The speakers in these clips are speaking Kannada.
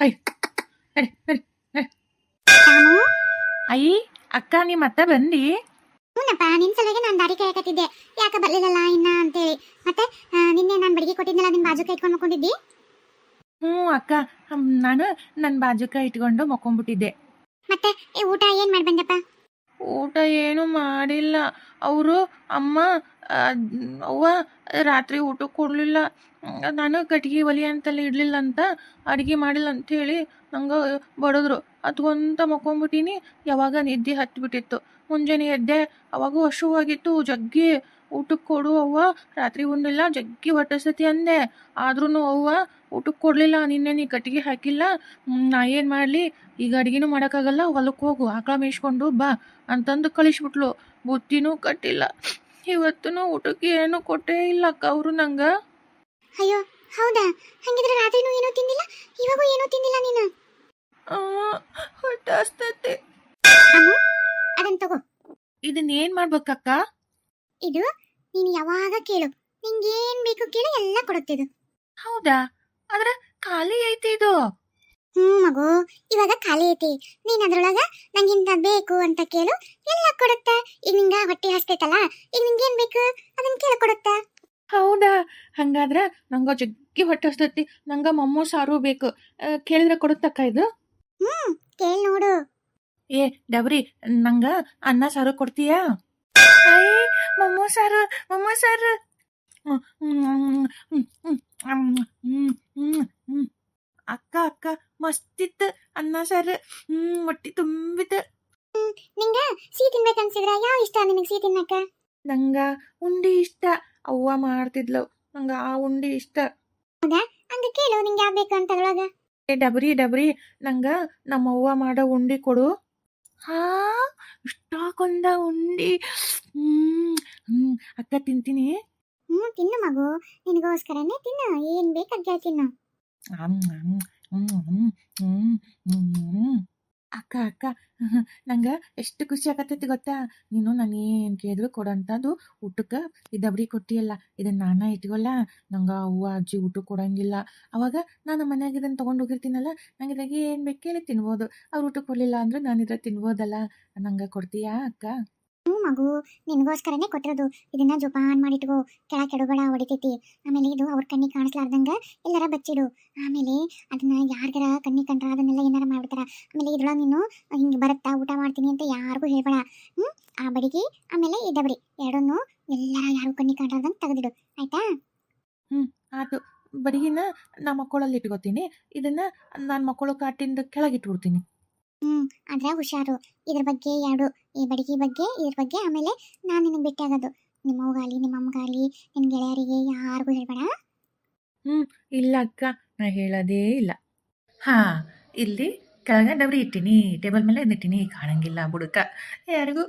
ಹೈ ನಡಿ ಅಯ್ಯಿ ಅಕ್ಕ ನೀ ಮತ್ತೆ ಬಂದಿ? ಹ್ಞೂನಪ್ಪ ನಿನ್ ಸಲುವಾಗಿ ನಾನು ದಾರಿ ಕೇಳಕತ್ತಿದ್ದೆ. ಯಾಕೆ ಬರ್ಲಿಲ್ಲಲ್ಲ ಇನ್ನ ಅಂತೇಳಿ. ಮತ್ತೆ ಆ, ನಿನ್ನೆ ನಾನು ಬಡಿಗೆ ಕೊಟ್ಟಿದ್ನಲ್ಲ ನಿನ್ ಬಾಜುಕ ಇಟ್ಕೊಂಡು ಮಕ್ಕೊಂಡಿದ್ದಿ? ಹ್ಞೂ ಅಕ್ಕ. ಹ್ಮ್, ನಾನು ನನ್ನ ಬಾಜುಕ ಇಟ್ಕೊಂಡು ಮಕ್ಕೊಂಡ್ಬಿಟ್ಟಿದ್ದೆ. ಮತ್ತೆ ಈ ಊಟ ಏನ್ ಮಾಡಿ ಬಂದಪ್ಪ ಊಟ ಏನು ಮಾಡಿಲ್ಲ. ಅವರು, ಅಮ್ಮ ಅವ್ವ, ರಾತ್ರಿ ಊಟಕ್ಕೆ ಕೊಡಲಿಲ್ಲ. ನಾನು ಕಟ್ಗೆ ಒಲಿ ಅಂತಲ್ಲಿ ಇಡಲಿಲ್ಲ ಅಂತ ಅಡುಗೆ ಮಾಡಿಲ್ಲ ಅಂಥೇಳಿ ನಂಗೆ ಬಡಿದ್ರು. ಹತ್ಕೊಂತ ಮಕ್ಕೊಂಬಿಟ್ಟಿನಿ. ಯಾವಾಗ ನಿದ್ದೆ ಹತ್ತಿಬಿಟ್ಟಿತ್ತು ಮುಂಜಾನೆ ಎದ್ದೆ, ಅವಾಗೂ ಹಶುವಾಗಿತ್ತು, ಜಗ್ಗಿ ಊಟಕ್ಕೆ ಕೊಡು ಅವ್ವ. ರಾತ್ರಿ ಉಂಡಿಲ್ಲ ಜಗ್ಗಿ ಹೊಟ್ಟಸತಿ ಅಂದೆ. ಆದ್ರೂ ಅವ್ವ ಊಟಕ್ಕೆ ಕೊಡಲಿಲ್ಲ ನಿನ್ನೆ ನೀ ಕಟ್ಟಿಗೆ ಹಾಕಿಲ್ಲ. ನಾ ಏನು ಮಾಡಲಿ? ಈಗ ಅಡುಗೆನೂ ಮಾಡೋಕ್ಕಾಗಲ್ಲ ಹೊಲಕ್ಕೆ ಹೋಗು. ಆಕಳ ಮೇಯ್ಸ್ಕೊಂಡು ಬಾ ಅಂತಂದು ಕಳಿಸ್ಬಿಟ್ಲು. ಬುತ್ತಿನೂ ಕಟ್ಟಿಲ್ಲ. ಇವತ್ತೂ ಊಟಕ್ಕೆ ಏನೂ ಕೊಟ್ಟೇ ಇಲ್ಲ ಅಕ್ಕ ಅವರು ನಂಗೆ. ಅಯ್ಯೋ ಹೌದಾ? ಹಂಗಿದ್ರೆ ರಾತ್ರಿನೂ ಏನೂ ತಿಂದಿಲ್ಲ? ಇವಾಗೂ ಏನೂ ತಿಂದಿಲ್ಲ ನೀನು? ಹೊಟ್ಟೆ ಅದನ್ನ ತಗೋ. ಇದನ್ನ ಏನು ಮಾಡ್ಬೇಕಕ್ಕ? ಇದು ನೀನು ಯಾವಾಗ ಕೇಳು. ನಿಂಗೇನ್ ಬೇಕು ಕೇಳು ಎಲ್ಲ ಕೊಡುತ್ತಿದು ಹೌದಾ? ಆದ್ರೆ ಖಾಲಿ ಐತಿ ಇದು. ಹ್ಮ್ ಮಗು ಇವಾಗ ಖಾಲಿ ಐತಿ. ನೀನ್ ಅದ್ರೊಳಗ ನಂಗಿಂತ ಬೇಕು ಅಂತ ಕೇಳು ಎಲ್ಲ ಕೊಡುತ್ತ? ಈಗ ನಿಂಗ ಹೊಟ್ಟೆ ಹಸ್ತೈತಲ್ಲ ಈಗ ನಿಂಗೇನ್ ಬೇಕು? ಅದನ್ನ ಕೇಳ ಕೊಡುತ್ತ? ಹೌದಾ? ಹಂಗಾದ್ರ ನಂಗ ಜಗ್ಗಿ ಹೊಟ್ಟೆ ಹಸ್ತೈತಿ ನಂಗ ಮೊಮ್ಮೋ ಸಾರು ಬೇಕು. ಕೇಳಿದ್ರೆ ಕೊಡುತ್ತಕ್ಕ ಇದು? ಹ್ಮ್ ಕೇಳಿ ನೋಡು. ಏ ಡಬ್ರಿ ನಂಗ ಅನ್ನ ಸಾರು ಕೊಡ್ತೀಯಾ? ಅಯ್ಯ ಮೊಮ್ಮೋ ಸಾರು ಮೊಮ್ಮೋ ಸಾರು. ಅಕ್ಕ ಅಕ್ಕ ಮಸ್ತಿತ್ತು ಅನ್ನ ಸಾರು ಹೊಟ್ಟಿ ತುಂಬಿತ್ತು ನಿಂಗ ಸಿಹಿ ತಿನ್ಬೇಕನ್ಸಿದ್ರ ಯಾವ ಇಷ್ಟ ನಿನಗೆ ಸಿಹಿ ತಿನ್ನಕ ನಂಗ ಉಂಡಿ ಇಷ್ಟ ಅವ್ವ ಮಾಡ್ತಿದ್ಲು ನಂಗ ಆ ಉಂಡಿ ಇಷ್ಟ ಹಂಗ ಕೇಳು ನಿಂಗೆ ಯಾವ ಬೇಕು ಅಂತ ಅದ್ರೊಳಗ ಏ ಡಬ್ರಿ ಡಬ್ರಿ ನಂಗ ನಮ್ಮ ಅವ್ವ ಮಾಡೋ ಉಂಡಿ ಕೊಡು ಹಾ, ಇಷ್ಟಾಕೊಂದ ಉಂಡಿ ಹ್ಮ್ ಹ್ಮ್ ಅಕ್ಕ ತಿಂತೀನಿ. ಹ್ಮ್ ತಿನ್ನು ಮಗು. ನಿನಗೋಸ್ಕರನೇ ತಿನ್ನು. ಏನ್ ಬೇಕಾದ ತಿನ್ನು. ಅಕ್ಕ ಅಕ್ಕ ನಂಗ ಎಷ್ಟು ಖುಷಿ ಆಗತ್ತೈತಿ ಗೊತ್ತಾ? ನೀನು ನಾನು ಏನು ಕೇಳಿದ್ರು ಕೊಡೋಂಥದ್ದು ಊಟಕ್ಕೆ ಇದಬ್ರಿ ಕೊಟ್ಟಿಯಲ್ಲ. ಇದನ್ನ ನಾನ ಇಟ್ಕೊಲ್ಲ ನಂಗೆ ಅವ್ವ ಅಜ್ಜಿ ಊಟ ಕೊಡಂಗಿಲ್ಲ. ಅವಾಗ ನಾನು ಮನ್ಯಾಗ ಇದನ್ನು ತಗೊಂಡು ಹೋಗಿರ್ತೀನಲ್ಲ ನಂಗೆ ಇದಾಗಿ ಏನು ಬೇಕು ಕೇಳಿ ತಿನ್ಬೋದು. ಅವ್ರು ಊಟ ಕೊಡಲಿಲ್ಲ ಅಂದ್ರೆ ನಾನು ಇದ್ರಾಗ ತಿನ್ಬೋದಲ್ಲ. ನಂಗೆ ಕೊಡ್ತೀಯಾ ಅಕ್ಕ? ಹ್ಞೂ ಮಗು, ನಿನಗೋಸ್ಕರನೇ ಕೊಟ್ಟಿರೋದು. ಇದನ್ನ ಜೋಪಾನ್ ಮಾಡಿಟ್ಕೋ. ಕೆಳ ಕೆಡುಗಳ ಹೊಡಿತೈತಿ. ಆಮೇಲೆ ಇದು ಅವ್ರ ಕಣ್ಣಿಗೆ ಕಾಣಿಸ್ಲಾರ್ದಂಗ ಎಲ್ಲರ ಬಚ್ಚಿಡು. ಆಮೇಲೆ ಅದನ್ನ ಯಾರ್ಗಾರ ಕಣ್ಣಿ ಕಂಡ್ರ ಅದನ್ನೆಲ್ಲ ಏನಾರ ಮಾಡ್ಬಿಡ್ತಾರ. ಆಮೇಲೆ ಇದ್ರೊಳಗೆ ನೀನು ಹಿಂಗೆ ಬರುತ್ತಾ ಊಟ ಮಾಡ್ತೀನಿ ಅಂತ ಯಾರಿಗೂ ಹೇಳ್ಬೇಡ. ಹ್ಞೂ ಆ ಬಡಿಗೆ, ಆಮೇಲೆ ಈ ಡಬರಿ ಎರಡನ್ನೂ ಎಲ್ಲರ ಯಾರು ಕಣ್ಣಿ ಕಾಣ್ಲಾರ್ದಂಗೆ ತೆಗೆದಿಡು. ಆಯ್ತಾ? ಆತು ಬಡಗಿನ ನಾ ಮಕ್ಕಳಲ್ಲಿ ಇಟ್ಕೋತೀನಿ. ಇದನ್ನ ನಾನು ಮಕ್ಕಳು ಕಾಟಿಂದ ಕೆಳಗಿಟ್ಬಿಡ್ತೀನಿ ಹ್ಮ್ ಆದ್ರೆ ಹುಷಾರು. ಇದ್ರ ಬಗ್ಗೆ ಎರಡು ಈ ಬಡಗಿ ಬಗ್ಗೆ ಇದ್ರ ಬಗ್ಗೆ ಆಮೇಲೆ ನಾನು ನಿನಗೆ ಭೇಟಿ ಆಗೋದು. ನಿಮ್ಮ ಅವ್ಗಾಲಿ ನಿಮ್ಮ ಅಮ್ಮಗಾಲಿ ನಿನ್ನ ಗೆಳೆಯರಿಗೆ ಯಾರಿಗೂ ಹೇಳ್ಬೇಡ. ಇಲ್ಲ ಅಕ್ಕ ನಾ ಹೇಳೋದೇ ಇಲ್ಲ. ಹಾ ಇಲ್ಲಿ ಕೆಳಗ ಡಬ್ರಿ ಇಟ್ಟಿನಿ ಟೇಬಲ್ ಮೇಲೆ ಇಟ್ಟಿನಿ ಕಾಣಂಗಿಲ್ಲ ಬುಡಕ. ಯಾರಿಗೂ?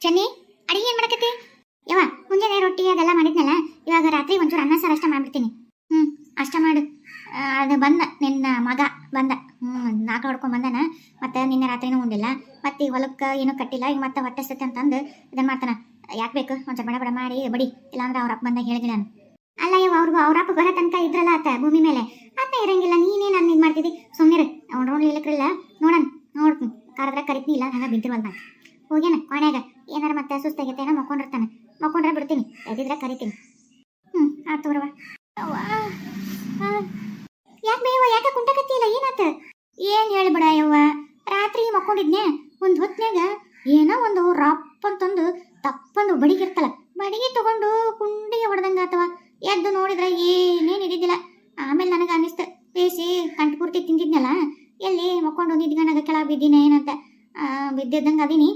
ಚೆನ್ನಿ ಅಡಿಗೆ ಏನ್ ಮಾಡಕತ್ತಿ? ಯವ್ವ ಮುಂಜಾನೆ ರೊಟ್ಟಿ ಅದೆಲ್ಲ ಮಾಡಿದ್ನಲ್ಲ ಇವಾಗ ರಾತ್ರಿ ಒಂಚೂರು ಅನ್ನ ಸಾರು ಅಷ್ಟ ಮಾಡ್ಬಿಡ್ತೀನಿ. ಹ್ಮ್. ಅಷ್ಟ ಮಾಡು. ಅದು ಬಂದ, ನಿನ್ನ ಮಗ ಬಂದ. ಹ್ಞೂ ನಾಲ್ಕು ಹೊಡ್ಕೊಂಡ್ ಬಂದನ. ಮತ್ತು ನಿನ್ನೆ ರಾತ್ರಿನೂ ಉಂಡಿಲ್ಲ. ಮತ್ತು ಈಗ ಹೊಲಕ್ಕೆ ಏನೂ ಕಟ್ಟಿಲ್ಲ. ಈಗ ಮತ್ತೆ ಹೊಟ್ಟೆ ಸತಿ ಅಂತಂದು ಇದನ್ನು ಮಾಡ್ತಾನೆ. ಯಾಕೆ ಬೇಕು? ಒಂಚೂರು ಬಡ ಬಡ ಮಾಡಿ ಬಡಿ. ಇಲ್ಲಾಂದ್ರೆ ಅವ್ರ ಅಪ್ಪ ಬಂದಾಗ ಹೇಳಿದೆ ನಾನು. ಅಲ್ಲ, ಇವ್ ಅವ್ರಿಗೂ ಅವ್ರ ಅಪ್ಪ ಬರೋ ತನಕ ಇದ್ರಲ್ಲ ಆತ ಭೂಮಿ ಮೇಲೆ. ಆತ ಇರಂಗಿಲ್ಲ. ನೀನೇ ನಾನು ಇದು ಮಾಡ್ತಿದ್ದಿ. ಸುಮ್ಮನೆ ಅವ್ನು ರೋಡ್ ಇಲ್ಲಕ್ರಿಲ್ಲ ನೋಡೋಣ ನೋಡ್ತೀನಿ ಕರೆದ್ರೆ ಕರಿತೀನಿ ಇಲ್ಲ, ಹಂಗ ಬಿದ್ದಿರವಲ್ಲ ನಾನು ಹೋಗ್ಯಾನ ಕೊನೆಗ ಏನಾರ ಮತ್ತೆ ಸುಸ್ತಾಗೈತೆ ಏನೋ ಮಕ್ಕೊಂಡಿರ್ತಾನೆ. ಮಕ್ಕೊಂಡ್ರೆ ಬಿಡ್ತೀನಿ. ಎದ್ದಿದ್ರೆ ಕರಿತೀನಿ. ಹ್ಞೂ ಆತು ಬರವ ಯಾಕೆ ಬೇವ ಯಾಕೆ ಕುಂಟಕತ್ತಿಲ್ಲ ಏನಾತ? ಏನು ಹೇಳ್ಬಿಡ ಯವ್ವ. ರಾತ್ರಿ ಮಕ್ಕೊಂಡಿದ್ನೆ ಒಂದು ಹೊತ್ನ್ಯಾಗ ಏನೋ ಒಂದು ರಪ್ಪ ಅಂತಂದು ತಪ್ಪಂದು ಬಡಿಗಿರ್ತಲ್ಲ ಬಡಿಗೆ ತಗೊಂಡು ಕುಂಡಿಗೆ ಹೊಡೆದಂಗ ಆತವ. ಎದ್ದು ನೋಡಿದ್ರೆ ಏನೇನು ಇದ್ದಿದ್ದಿಲ್ಲ. ಆಮೇಲೆ ನನಗೆ ಅನಿಸ್ತು ಬೇಸಿ ಕಂಟು ಪೂರ್ತಿ ತಿಂದಿದ್ನಲ್ಲ? ಎಲ್ಲಿ ಮಕ್ಕೊಂಡು ನಿದ್ಗಣಗ ಕೆಳ ಬಿದ್ದೀನಿ ಏನಂತ? ಬಿದ್ದಿದ್ದಂಗೆ ಅದೀನಿ.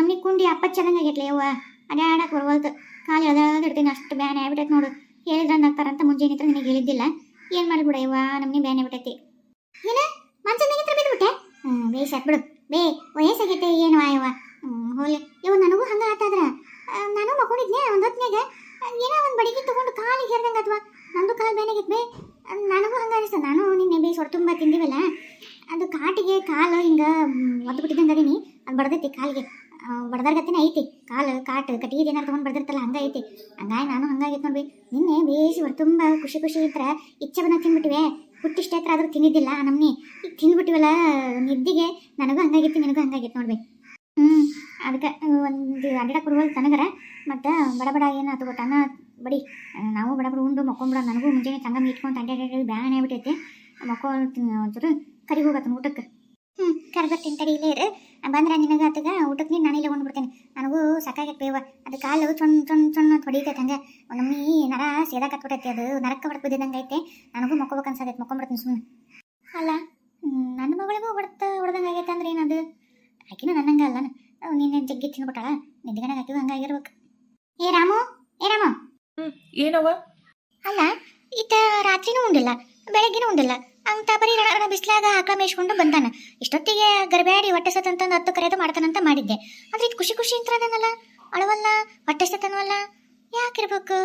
ನಮಗೆ ಕುಂಡಿ ಅಪ್ಪ ಚೆನ್ನಾಗೈತ್ಲೆ ಯವ್ವ. ಅಡ್ಯಾಡಕ್ಕೆ ಬರ್ವಲ್ತು. ಕಾಲು ಎಳ್ದಿಡ್ತೀನಿ ಅಷ್ಟು ಬ್ಯಾನೆ ಆಗ್ಬಿಟ್ಟೈತೆ ನೋಡು. ಹೇಳಿದ್ರೆ ಅಂತ ಮುಂಜಾನೆ ನಿನಗೆ ಹೇಳಿದ್ದಿಲ್ಲ. ಏನು ಮಾಡಿಬಿಡ ಯವ್ವ ನಮ್ನಿ ಬ್ಯಾನೆ ಬಿಟ್ಟೈತಿ. ಏನ? ಮಂಚ ಮೇಗಿತ್ರ ಬಿದ್ಬಿಟ್ಟೆ ಬೇಸ್ ಬಿಡು ಬೇ ವಯಸ್ಸಾಗೈತೆ ಏನು ಆಯವ ಹೋಲಿ. ಇವ್ ನನಗೂ ಹಂಗ ಆತಾದ್ರ? ನಾನು ಮಕ್ಕೊಂಡಿದ್ನೆ ಒಂದು ಏನೋ ಒಂದು ಬಡಿಗೆ ತಗೊಂಡು ಕಾಲಿಗೆ ಹೇರ್ದಂಗೆ ಅಥವಾ ನಂದು ಕಾಲು ಬ್ಯಾನಾಗೈತೆ ಬೇ ನನಗೂ ಹಂಗ ಅನಿಸ್ತು. ನಾನು ನಿನ್ನೆ ಬೇಸ್ ಹೊರ ತುಂಬ ತಿಂದಿವಲ್ಲ. ಅದು ಕಾಟಿಗೆ ಕಾಲು ಹಿಂಗೆ ಒದ್ದು ಬಿಟ್ಟಿದ್ದಂಗೆ ಅದೀನಿ. ಅದು ಬಡ್ದೈತಿ ಕಾಲಿಗೆ. ಬಡ್ದಾರ್ಗತ್ತಿನ ಐತಿ. ಕಾಲು, ಕಾಟು ಕಟ್ಟಿಗೆ ಏನಾರು ತೊಗೊಂಡು ಬಡ್ದಿರ್ತಲ್ಲ ಹಂಗ ಐತಿ. ಹಂಗಾಗಿ ನಾನು ಹಂಗಾಗಿತ್ತು ನೋಡ್ರಿ. ನಿನ್ನೆ ಬೇಸಿ ತುಂಬ ಖುಷಿ ಖುಷಿ ಇದ್ರ ಇಚ್ಛೆ ಬಂದ ಹುಟ್ಟಿಷ್ಟೇ ಹತ್ರ ಆದ್ರೂ ತಿಂದಿದ್ದಿಲ್ಲ ನಮ್ಮನಿ ಈಗ ತಿಂದ್ಬಿಟ್ಟಿವಲ್ಲ ನಿದ್ದಿಗೆ ನನಗೂ ಹಂಗಾಗಿತ್ತು ನಿನಗೂ ಹಂಗಾಗಿತ್ತು ನೋಡ್ಬಿ ಹ್ಞೂ ಅದಕ್ಕೆ ಒಂದು ಅಡ್ಡ ಬರುವಲ್ ತನಗರ ಮತ್ತು ಬಡ ಬಡ ಏನು ಆತು ಗೊತ್ತಾನ ಬಡಿ, ನಾವು ಬಡ ಬಡ ಉಂಡು ಮಕ್ಕೊಂಬಿಡ ನನಗೂ ಮುಂಜಾನೆ ತಂಗ ಮೀಟ್ಕೊಂಡು ಅಡ್ಡಾಡಿ ಬ್ಯಾನೆ ಆಗ್ಬಿಟ್ಟೈತಿ. ಮಕ್ಕಳು ಒಂಚೂರು ಕರಿ ಹೋಗತ್ತೆ ಊಟಕ್ಕೆ ಹ್ಞೂ ಕರ್ಬರ್ತೀನಿ ತಡಿ, ಇಲ್ಲೇ ಇರು. ಬಂದ್ರೆ ನಿನಗೆ ಆತಗ ಊಟಕ್ಕೆ ನೀನು ನಾನಿಲ್ಲೇ ಉಂಡ್ಬಿಡ್ತೇನೆ ನನಗೂ ಸಾಕಾಗೈತೆ ಬೇವ. ಅದು ಕಾಲು ಚೊಣ್ ಚೊಣ್ ಚೊಣ್ ಅಂತ ಹೊಡಿತೈತೆ ಹಂಗೆ. ನಮ್ಮನಿ ನರ ಸೇದಾಕ ಅದು. ನರಕ ಹೊಡೆದು ಬಿದ್ದಿದ್ದಂಗೆ ಐತೆ. ನನಗೂ ಮಕ್ಕೋಬೇಕು ಅನ್ಸದೈತೆ ಮಕ್ಕೊಂಬಿಡ್ತೀನಿ ಸುಮ್ಮನೆ ಅಲ್ಲ ನನ್ನ ಮಗಳಿಗೂ ಹೊಡೆತ ಹೊಡೆದಂಗೆ ಆಗೈತೆ ಅಂದ್ರೆ ಏನದು? ಆಕಿನೂ ನನ್ನಂಗೆ ಅಲ್ಲ ನೀನು ಜಗ್ಗಿ ತಿನ್ಬಿಟ್ಟಾಳ. ನಿದ್ದಿಗಣಗೆ ಹಾಕಿವು ಹಂಗಾಗಿರ್ಬೇಕು ಏ ರಾಮು ಏ ರಾಮು. ಏನವ ಅಲ್ಲ ಈತ ರಾತ್ರಿನೂ ಉಂಡಿಲ್ಲ ಬೆಳಗ್ಗೆನೂ ಉಂಡಿಲ್ಲ. ಅಂತ ಬರೀ ರಣ ಬಿಸಿಲಾಗ ಆಕಳ ಮೇಯ್ಸ್ಕೊಂಡು ಬಂದಾನ. ಇಷ್ಟೊತ್ತಿಗೆ ಗರ್ಬ್ಯಾಡಿ ಹೊಟ್ಟೆ ಸತ್ತಂತಂದು ಹತ್ತು ಕರೆದು ಮಾಡ್ತಾನಂತ ಮಾಡಿದ್ದೆ. ಆದ್ರೆ ಇದು ಖುಷಿ ಖುಷಿ ಅಂತ ಅದನ್ನಲ್ಲ ಅಳವಲ್ಲ? ಹೊಟ್ಟೆ ಸತ್ತನವಲ್ಲ ಯಾಕಿರ್ಬೇಕು?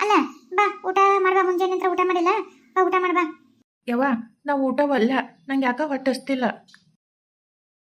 ಅಲ್ಲ, ಬಾ, ಊಟ ಮಾಡ್ಬಾ ಮುಂಜಾನೆ ಊಟ ಮಾಡಿಲ್ಲ? ಬಾ, ಊಟ ಮಾಡ್ಬಾ. ಯವ್ವ, ನಾವು ಊಟವಲ್ಲ. ನಂಗೆ ಯಾಕ ಹೊಟ್ಟಸ್ತಿಲ್ಲ.